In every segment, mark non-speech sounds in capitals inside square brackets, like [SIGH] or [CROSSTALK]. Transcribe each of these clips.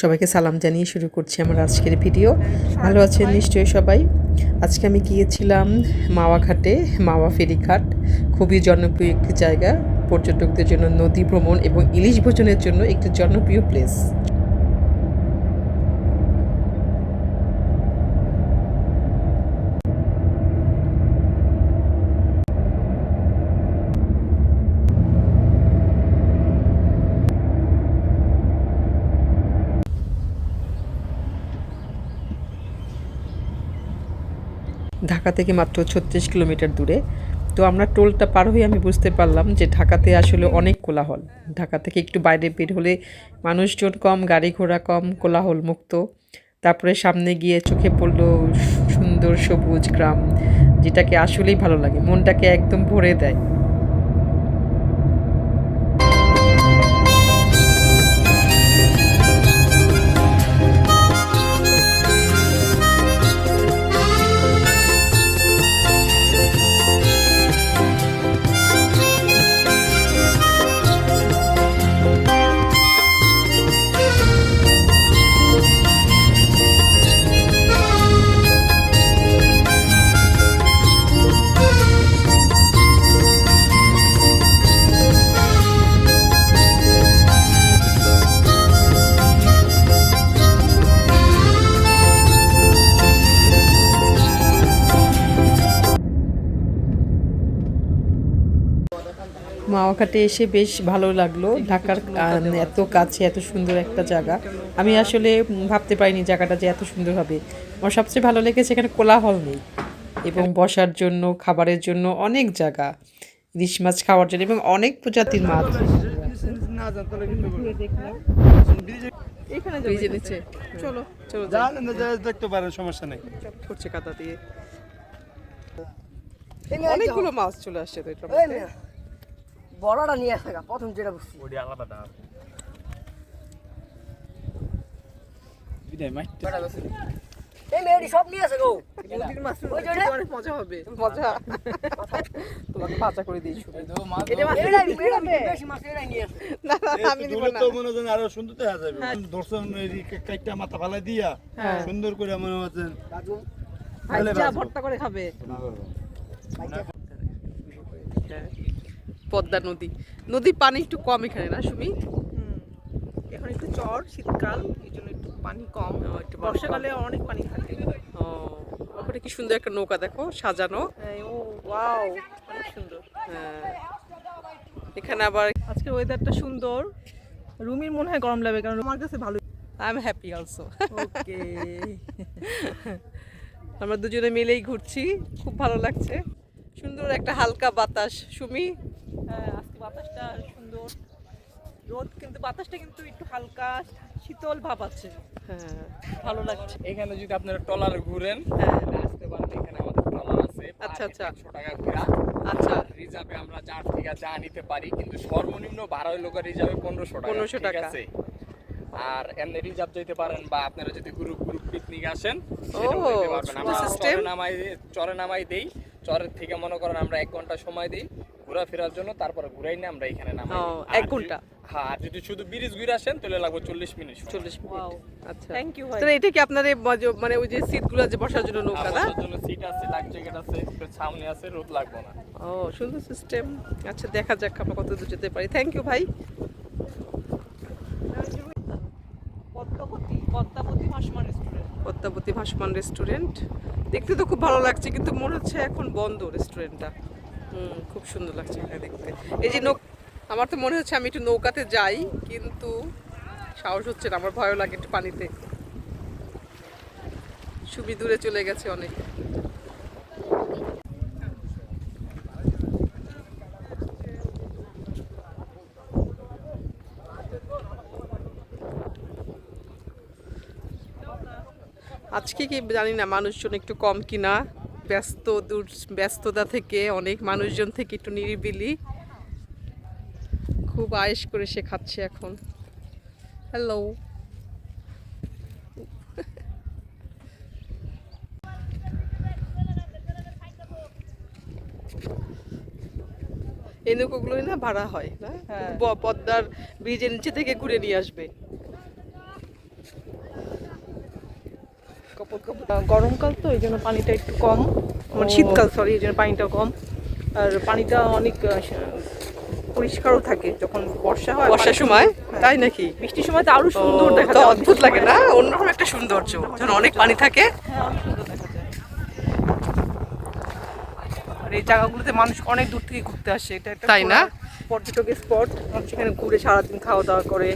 সবাইকে সালাম জানিয়ে শুরু করছি আমার আজকের ভিডিও। ভালো আছেন নিশ্চয়ই সবাই? আজকে আমি গিয়েছিলাম মাওয়া ঘাটে। মাওয়া ফেরিঘাট খুবই জনপ্রিয় একটি জায়গা। পর্যটকদের জন্য নদী ভ্রমণ এবং ইলিশ ভোজনের জন্য একটি জনপ্রিয় প্লেস ঢাকা থেকে মাত্র ছত্রিশ কিলোমিটার দূরে। তো আমরা টোলটা পার হয়ে আমি বুঝতে পারলাম যে ঢাকাতে আসলে অনেক কোলাহল। ঢাকা থেকে একটু বাইরে বের হলে মানুষজন কম, গাড়ি ঘোড়া কম কোলাহল মুক্ত তারপরে সামনে গিয়ে চোখে পড়ল সুন্দর সবুজ গ্রাম, যেটাকে আসলেই ভালো লাগে। মনটাকে একদম ভরে দেয়। মাওয়াঘাটে এসে বেশ ভালো লাগল। ঢাকার এত কাছে এত সুন্দর একটা জায়গা। আমি আসলে ভাবতে পারিনি জায়গাটা যে এত সুন্দর হবে। আমার সবচেয়ে ভালো লেগেছে এখানে কোলাহল নেই এবং বসার জন্য খাবারের জন্য অনেক জায়গা। ইলিশ মাছ খাওয়ার জন্য এবং অনেক প্রজাতির মাছ। এখানে ব্রিজের নিচে চলো চলো যাই। যান যা- দেখতে পারেন সমস্যা নেই। চপ করছে কাদা দিয়ে। অনেকগুলো মাছ চলে আসছে তো মধ্যে। বড়টা নিয়ে আসা প্রথম যেটা বুঝছি ওটি আলাদা এই মেয়েটি সব নিয়ে আসে গো। ওই যে অনেক মজা হবে। মজা। তোমাকে ভাজা করে দিই শুধু এরাই, এরাই বেশি মাছ এরাই নিয়ে আসে। না না আমি দিব না। তো মনে হচ্ছেন আরও সুন্দর দেখা যাবে। দর্শন কাইটা মাথা ফালাই দিয়া সুন্দর করে মনে হচ্ছেন ভর্তা করে খাবে। হ্যাঁ। পদ্মা নদী। নদীর পানি একটু কম এখানে না সুমি? এখন একটু চর শীতকাল এই জন্য একটু পানি কম। বর্ষাকালে অনেক পানি থাকে। ও ওখানে কি সুন্দর একটা নৌকা দেখো সাজানো। হ্যাঁ, ও ওয়াও অনেক সুন্দর। হ্যাঁ। এখানে আবার আজকের ওয়েদারটা সুন্দর। রুমির মনে হয় গরম লাগবে কারণ আমার কাছে ভালো I am happy also okay আমরা দুজনে মিলেই ঘুরছি খুব ভালো লাগছে। সুন্দর একটা হালকা বাতাস। সুমি? সুন্দর। রোদ কিন্তু বাতাসটা কিন্তু একটু হালকা শীতল ভাব আছে। হ্যাঁ। ভালো লাগছে। এখানে যদি আপনারা ট্রলারে ঘুরেন হ্যাঁ। আসতে পারেন এখানে আমাদের ট্রলার আছে। আচ্ছা, আচ্ছা। একশো টাকা ঘোরা আচ্ছা। রিজার্ভে আমরা চার থেকে চা নিতে পারি কিন্তু সর্বনিম্ন ভাড়া হইল রিজার্ভে পনেরোশো টাকা 1500 টাকা। আছে? আর এমনি রিজার্ভ যেতে পারেন বা আপনারা যদি গ্রুপ গ্রুপ পিকনিক আসেন সেটাও যেতে পারবেন। আমরা চরে নামাই চরে নামাই দেই। চরের থেকে মনে করেন আমরা এক ঘণ্টা সময় দিই। ঘোরাফেরার জন্য তারপরে ঘুরাই না আমরা এখানে নামাই। এক ঘণ্টা? হ্যাঁ আর যদি শুধু ব্রিজ ঘুরে আসেন তাহলে লাগবে চল্লিশ মিনিট। চল্লিশ মিনিট। আচ্ছা। থ্যাংক ইউ ভাই। তাহলে এটা কি আপনার মানে ওই যে সিটগুলো যে বসার জন্য নৌকা না? বসার জন্য সিট আছে লাইফ জ্যাকেট আছে সামনে আছে রোদ লাগবে না। ও সুন্দর সিস্টেম। আচ্ছা দেখা যাক আমরা কত দূর যেতে পারি। থ্যাংক ইউ ভাই। পদ্মাবতী ভাসমান রেস্টুরেন্ট দেখতে তো খুব ভালো লাগছে কিন্তু মনে হচ্ছে এখন বন্ধ রেস্টুরেন্টটা হুম, খুব সুন্দর লাগছে এখানে দেখতে। এই যে নৌ আমার তো মনে হচ্ছে আমি একটু নৌকাতে যাই, কিন্তু সাহস হচ্ছে না, আমার ভয়ও লাগে একটু পানিতে। সুবি দূরে চলে গেছে অনেক। আজকে কি জানি না মানুষজন একটু কম কিনা। ব্যস্ত দূর ব্যস্ততা থেকে অনেক মানুষজন থেকে একটু নিরিবিলি। খুব আয়েস করে সে খাচ্ছে এখন। হ্যালো এই নৌকোগুলোই না ভাড়া হয় না? হ্যাঁ। পদ্মার ব্রিজের নিচে থেকে ঘুরে নিয়ে আসবে। গরমকাল তো এই জন্য পানিটা একটু কম। মানে শীতকাল সরি এই জন্য পানিটা কম। আর পানিটা অনেক পরিষ্কারও থাকে যখন বর্ষা হয় বর্ষার সময়? হ্যাঁ। তাই নাকি? বৃষ্টির সময় তো আরও সুন্দর দেখা যায়। অদ্ভুত লাগে না? অন্যরকম একটা সৌন্দর্য যখন অনেক পানি থাকে। হ্যাঁ আর এই জায়গাগুলোতে মানুষ অনেক দূর থেকে ঘুরতে আসে। এটা একটা তাই না? পর্যটকের স্পট। সেখানে ঘুরে সারাদিন খাওয়া দাওয়া করে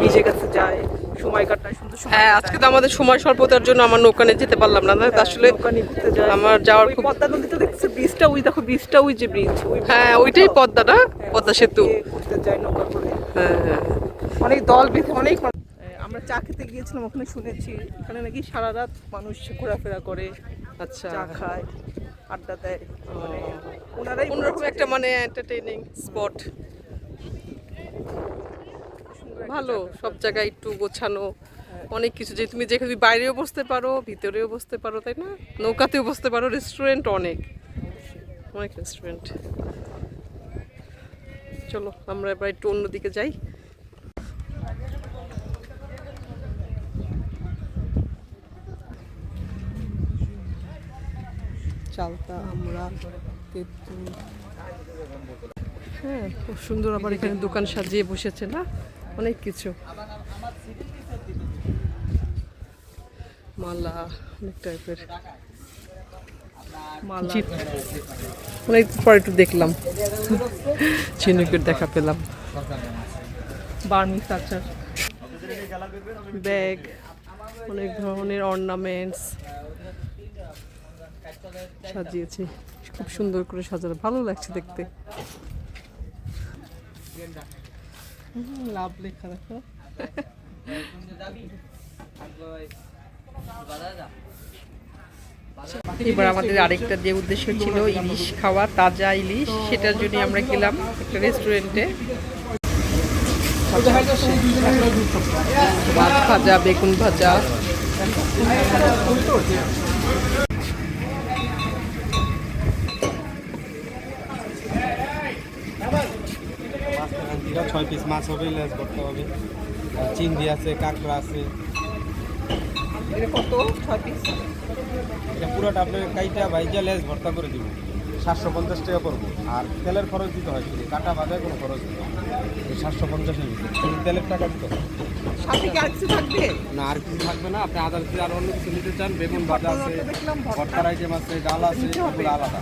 বিজে কাছে যায়। সময় কাটায় সুন্দর হ্যাঁ আজকে তো আমাদের সময় স্বল্পতার জন্য আমার নৌকানে যেতে পারলাম না। না আসলে আমার যাওয়ার খুব পদ্মা নদীতে দেখছে ব্রিজটা ওই দেখো ব্রিজটা ওই যে ব্রিজ ওই হ্যাঁ ওইটাই পদ্মা না? হ্যাঁ, পদ্মা সেতু। হ্যাঁ হ্যাঁ। অনেক দল বেঁধে অনেক আমরা চা খেতে গিয়েছিলাম ওখানে শুনেছি। এখানে নাকি সারা রাত মানুষ ঘোরাফেরা করে আচ্ছা। চা খায় আড্ডা দেয়। মানে ওনারাই অন্যরকম একটা মানে এন্টারটেইনিং স্পট ভালো, সব জায়গায় একটু গোছানো, অনেক কিছু যে তুমি যেখানে বাইরেও বসতে পারো, ভিতরেও বসতে পারো, তাই না? নৌকাতেও বসতে পারো রেস্টুরেন্ট অনেক। অনেক রেস্টুরেন্ট চলো, আমরা এবার একটু অন্যদিকে যাই। চালতা আমরা হ্যাঁ খুব সুন্দর আবার এখানে দোকান সাজিয়ে বসেছে, না? অনেক কিছু। মালা অনেক টাইপের অনেক পরে একটু দেখলাম। ঝিনুকের দেখা পেলাম। Vermi culture. ব্যাগ অনেক ধরনের অর্নামেন্টস সাজিয়েছে। খুব সুন্দর করে সাজানো। ভালো লাগছে দেখতে। [LAUGHS] লাভ লেখা এবার আমাদের আরেকটা যে উদ্দেশ্য ছিল ইলিশ খাওয়া, তাজা ইলিশ, সেটার জন্য আমরা গেলাম একটা রেস্টুরেন্টে মাছ ভাজা, বেগুন ভাজা। ছয় পিস মাছ হবে লেস করতে হবে চিংড়ি আছে কাঁকড়া আছে। এটা কত? ছয় পিস এটা পুরোটা আপনার কাইটা ভাইজা লেস ভর্তা করে দিব। সাতশো পঞ্চাশ টাকা পড়ব আর তেলের খরচ দিতে হয় শুধু কাটা বাজায় কোনো খরচ নেই। এই সাতশো পঞ্চাশের ভিতরে। তেলের টাকা দিতে হয় সাথে কি আর কিছু থাকবে? না আর কিছু থাকবে না। আপনি আদার আর অন্য কিছু নিতে চান বেগুন ভাজা আছে। ভর্তার আইটেম আছে ডাল আছে এগুলো আলাদা।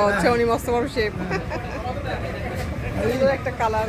আচ্ছা উনি মস্ত বড় শেপ একটা কালার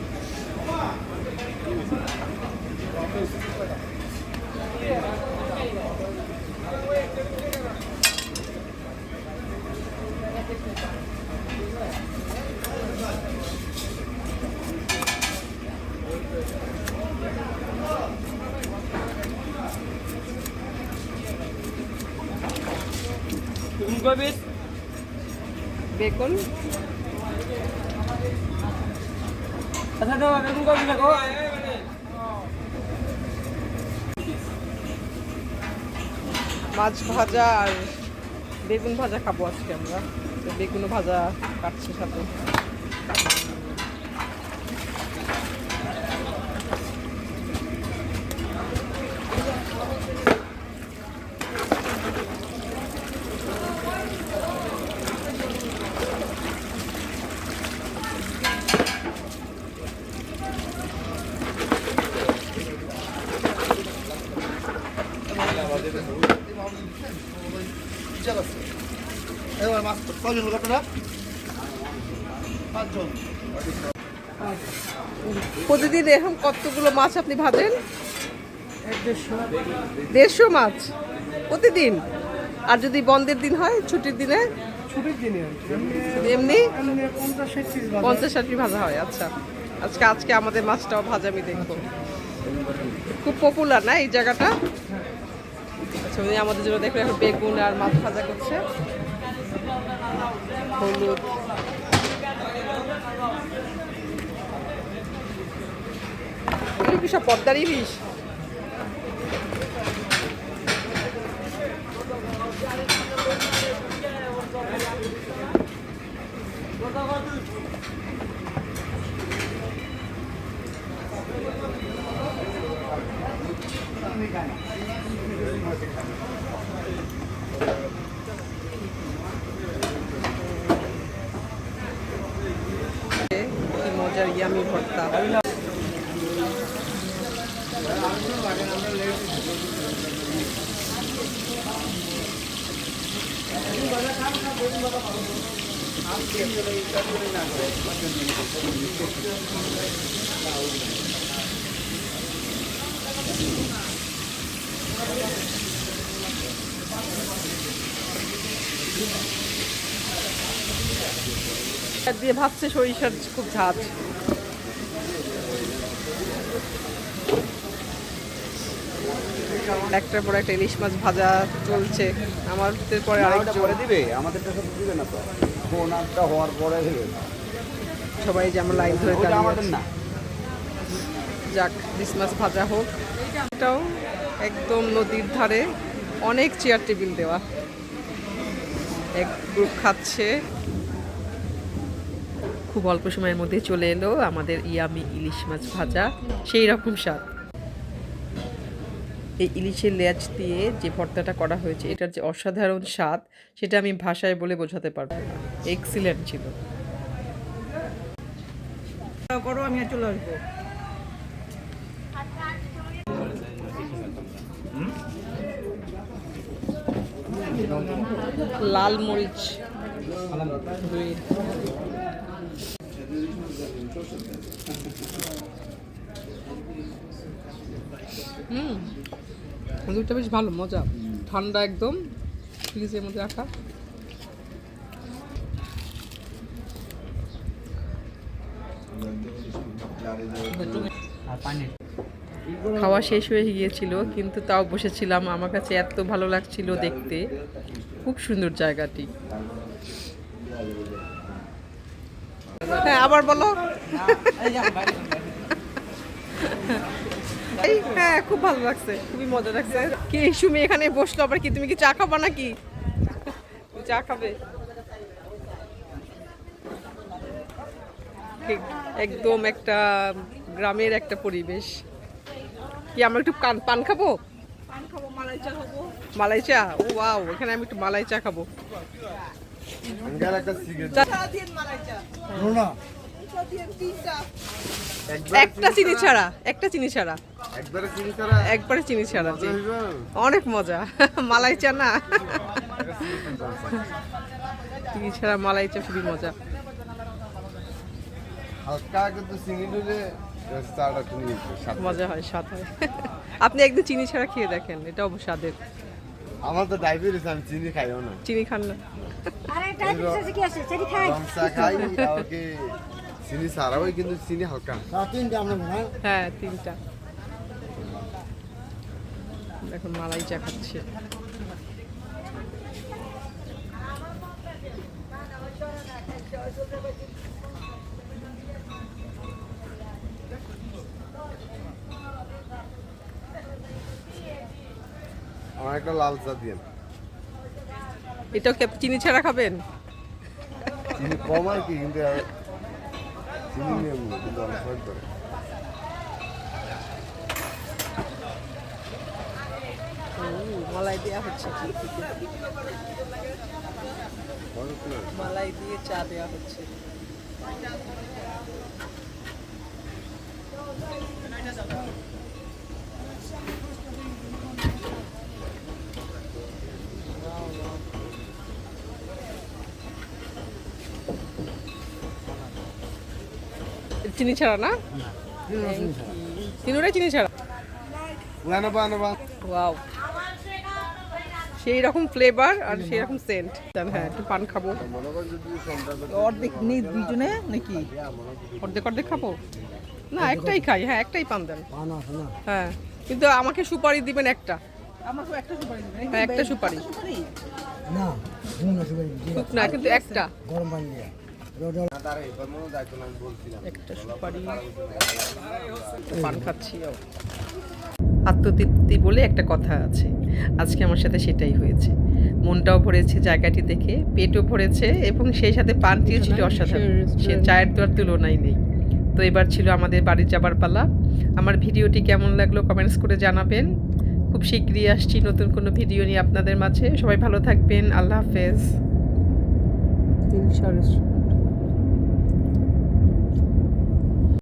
পিস বলল বেগুন মাছ ভাজা আর বেগুন ভাজা খাব আজকে আমরা। বেগুন ভাজা কাটছে সাথে। কজন লোক আপনারা? পাঁচজন। প্রতিদিন এরকম কতগুলো মাছ আপনি ভাজেন? দেড়শো মাছ। প্রতিদিন? আর যদি বন্ধের দিন হয় ছুটির দিনে? ছুটির দিনে এমনি? পঞ্চাশ ষাটটি ভাজা। হয় আচ্ছা। আজকে আজকে আমাদের মাছটাও ভাজা আমি দেখব। খুব পপুলার না এই জায়গাটা? আচ্ছা উনি আমাদের জন্য দেখো এখন বেগুন আর মাছ ভাজা করছে। হলুদ। এগুলো কি সব পদ্মার মজার ইয়ামি ভর্তা দিয়ে ভাবছে সরিষার খুব ঝাঁজ। একটার পর একটা ইলিশ মাছ ভাজা চলছে। আমার পরে আরেক পরে দিবে। আমাদেরটা সাথে দিবে না তো। ফোনটা হওয়ার পরে দিবে? সবাই যে আমরা লাইন ধরে দাঁড়িয়ে আমাদের। না। যাক ইলিশ মাছ ভাজা হোক। এটাও একদম নদীর ধারে অনেক চেয়ার টেবিল দেওয়া। এক গ্রুপ খাচ্ছে। খুব অল্প সময়ের মধ্যে চলে এলো আমাদের ইয়ামি ইলিশ মাছ ভাজা। সেই রকম স্বাদ। এই ইলিশের লেজ দিয়ে যে ভর্তাটা করা হয়েছে এটার যে অসাধারণ স্বাদ সেটা আমি ভাষায় বলে বোঝাতে পারব না। এক্সিলেন্ট ছিল। করো আমি আর চলে আসব। লাল মরিচ। হুম। দুধটা বেশ ভালো, মজা। ঠান্ডা একদম, ফ্রিজের মধ্যে রাখা। খাওয়া শেষ হয়ে গিয়েছিল, কিন্তু তাও বসেছিলাম। আমার কাছে এত ভালো লাগছিল দেখতে। খুব সুন্দর জায়গাটি। হ্যাঁ আবার বলো। এই, হ্যাঁ খুব ভালো লাগছে খুবই মজা লাগছে। কি সুমি এখানে বসল আবার কি? তুমি কি চা খাবা নাকি? চা খাবে। একদম একটা গ্রামের একটা পরিবেশ। কি আমরা একটু কান- পান খাব? মালাই চা ও ওয়াও এখানে আমি একটু মালাই চা খাব। একটা চিনি ছাড়া। একটা চিনি ছাড়া। একবারে চিনি ছাড়া? একবারে চিনি ছাড়া জি। অনেক মজা। মালাই চা না। চিনি ছাড়া মালাই চা খুবই মজা। হালকা কিন্তু চিনি দিলে মজা হয় স্বাদ হয়। আপনি একদিন চিনি ছাড়া খেয়ে দেখেন এটা অবশ্য স্বাদের। আমার তো ডায়াবেটিস আমি চিনি খাইও না। চিনি খান না। আরে ডায়াবেটিস আছে কি আছে? সেটি খাই। চা খাই চিনি ছাড়াও কিন্তু চিনি হালকা। তিনটে আমরা হ্যাঁ হ্যাঁ তিনটা। এখন মালাই চা খাচ্ছে। আমার একটা লাল চা দিয়ে এটাও কি চিনি ছাড়া খাবেন? চিনি কম আর কি কিন্তু চিনি নিয়ে কিন্তু অনেক সময় করে মালাই দেওয়া হচ্ছে। মালাই দিয়ে চা দেওয়া হচ্ছে। চিনি ছাড়া না? তিনটাই চিনি ছাড়া? ওয়াও সেই রকম ফ্লেভার আর সেই রকম সেন্ট হ্যাঁ একটু পান খাব। অর্ধেক নেই দুইজনে নাকি? অর্ধেক অর্ধেক খাব? না একটাই খাই। হ্যাঁ একটাই পান দেন। হ্যাঁ কিন্তু আমাকে সুপারি দিবেন একটা। আমাকে একটা সুপারি দিবেন। হ্যাঁ একটা সুপারি। না না কিন্তু একটা। গরম পানি দিয়ে। একটা সুপারি। পান খাচ্ছি আত্মতৃপ্তি বলে একটা কথা আছে। আজকে আমার সাথে সেটাই হয়েছে। মনটাও ভরেছে জায়গাটি দেখে পেটও ভরেছে এবং সেই সাথে পানটিও ছিল অসাধারণ। সে চায়ের তো আর তুলনাই নেই। তো এবার ছিল আমাদের বাড়ি যাবার পালা। আমার ভিডিওটি কেমন লাগল কমেন্টস করে জানাবেন। খুব শীঘ্রই আসছি নতুন কোনো ভিডিও নিয়ে আপনাদের মাঝে। সবাই ভালো থাকবেন। আল্লাহ হাফেজ।